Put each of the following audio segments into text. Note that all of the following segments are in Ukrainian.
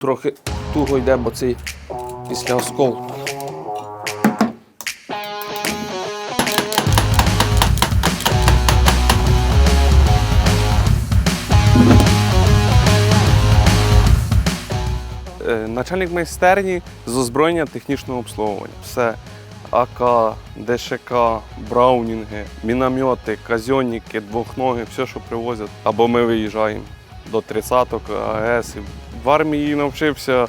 Трохи туго йде, бо цей після осколку. Е, Начальник майстерні з озброєння технічного обслуговування. Все АК, ДШК, браунінги, міномети, казьонники, двохноги, все, що привозять. Або ми виїжджаємо до 30-ок АЕС. В армії навчився.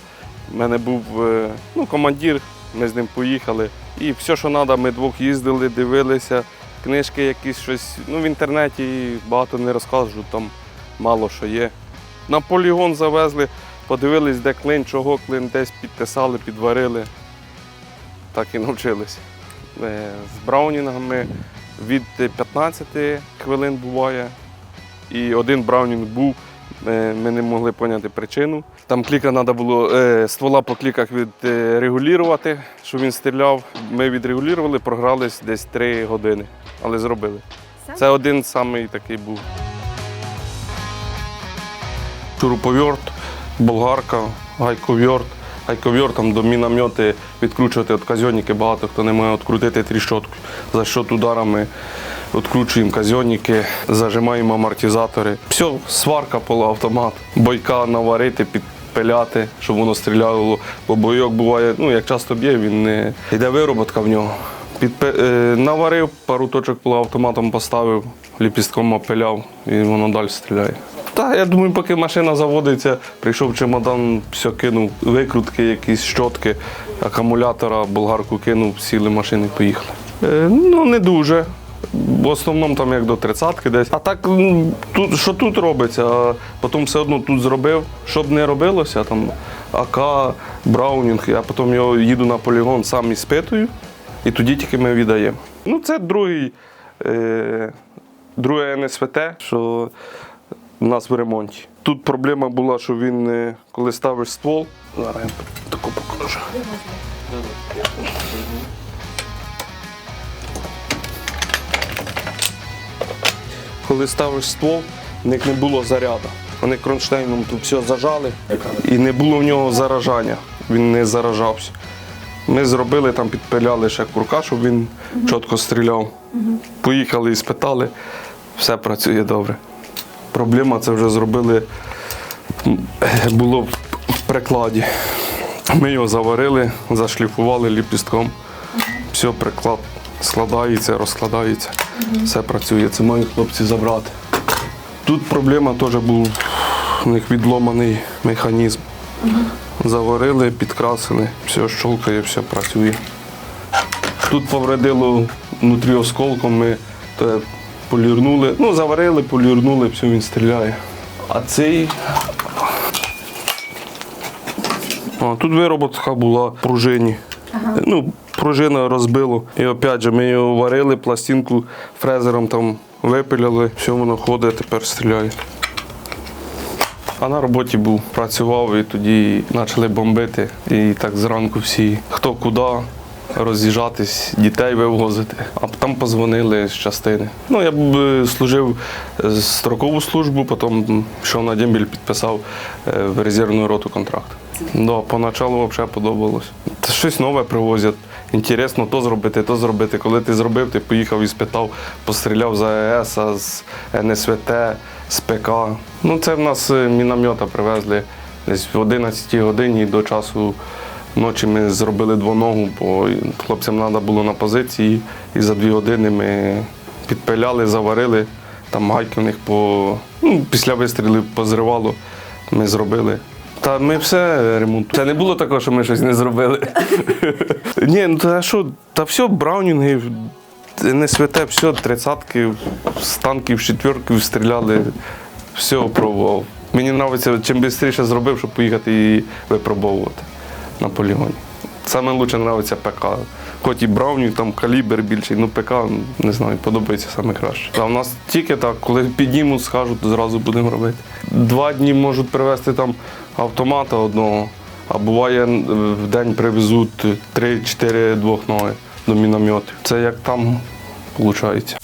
У мене був е, ну, командир, ми з ним поїхали. І все, що треба, ми двох їздили, дивилися. Книжки якісь щось. Ну, в інтернеті багато не розкажу, там мало що є. На полігон завезли, подивились, де клин, чого клин, десь підтисали, підварили. Так і навчилися. Е, З браунінгами від 15 хвилин буває. І один браунінг був, ми не могли поняти причину. Там кліка треба було е, ствола по кліках відрегулювати, щоб він стріляв. Ми відрегулювали, програлись десь три години, але зробили. Це один самий такий був. Шуруповерт, болгарка, гайковерт. Гайковерт там до міномети відкручувати від казьонники, багато хто не має відкрутити тріщотку. За що ударами відкручуємо казьонники, зажимаємо амортизатори. Все, сварка, полуавтомат, бойка наварити, підпиляти, щоб воно стріляло. Бо бойок буває, ну як часто б'є, він не йде вироботка в нього. Підпи... е, наварив, пару точок полуавтоматом поставив, ліпістком опиляв і воно далі стріляє. Та я думаю, поки машина заводиться, прийшов чемодан, все кинув, викрутки, якісь щотки, акумулятора, болгарку кинув, сіли машини, поїхали. Е, ну, не дуже. В основному там як до тридцятки десь. А так, ну, тут, що тут робиться, а потім все одно тут зробив. Що б не робилося, там АК, Браунінг, я потім його їду на полігон, сам іспитую, і тоді тільки ми віддаємо. Ну, це другий, е, друге НСВТ, що у нас в ремонті. Тут проблема була, що він, е, коли ставиш ствол, зараз я таку покажу. Коли ставиш ствол, в них не було заряду. Вони кронштейном тут все зажали і не було в нього заражання. Він не заражався. Ми зробили там, підпиляли ще курка, щоб він чітко стріляв. Поїхали і спитали, все працює добре. Проблема це вже зробили, було в прикладі. Ми його заварили, зашліфували ліпістком. Все, приклад складається, розкладається, все працює. Це мають хлопці забрати. Тут проблема теж був у них відломаний механізм. Заварили, підкрасили, все щолкає, все працює. Тут повредило внутрі осколком, ми те полірнули, ну, заварили, полірнули, все, він стріляє. А цей. А, тут вироботка була в пружині. Ну, пружина розбило. І опять же, ми його варили, пластинку фрезером там випиляли, все воно ходить, тепер стріляє. А на роботі був, працював і тоді почали бомбити. І так зранку всі, хто куди, роз'їжджатись, дітей вивозити. А там позвонили з частини. Ну, я б е, служив е, строкову службу, потім пішов на дембіль, підписав е, в резервну роту контракт. Да, поначалу взагалі подобалось. Та щось нове привозять. Інтересно то зробити, то зробити. Коли ти зробив, ти поїхав і спитав, постріляв з АЕС, з НСВТ, з ПК. Ну, це в нас міномета привезли десь в 11 годині до часу ночі ми зробили двоногу, бо хлопцям треба було на позиції. І за дві години ми підпиляли, заварили. Там гайки в них по, ну, після вистрілів позривало, ми зробили. Та ми все ремонт. Це не було такого, що ми щось не зробили. Ні, ну та що, та все, браунінги, НСВТ, все, тридцятки, з танків, четвірків стріляли, все пробував. Мені подобається, чим швидше зробив, щоб поїхати і випробовувати на полігоні. Саме краще подобається ПК. Хоч і Браунінг, там калібр більший, ну ПК, не знаю, подобається саме краще. А в нас тільки так, коли піднімуть, скажуть, зразу будемо робити. Два дні можуть привезти там автомата одного, а буває в день привезуть 3-4 двохноги до мінометів. Це як там виходить.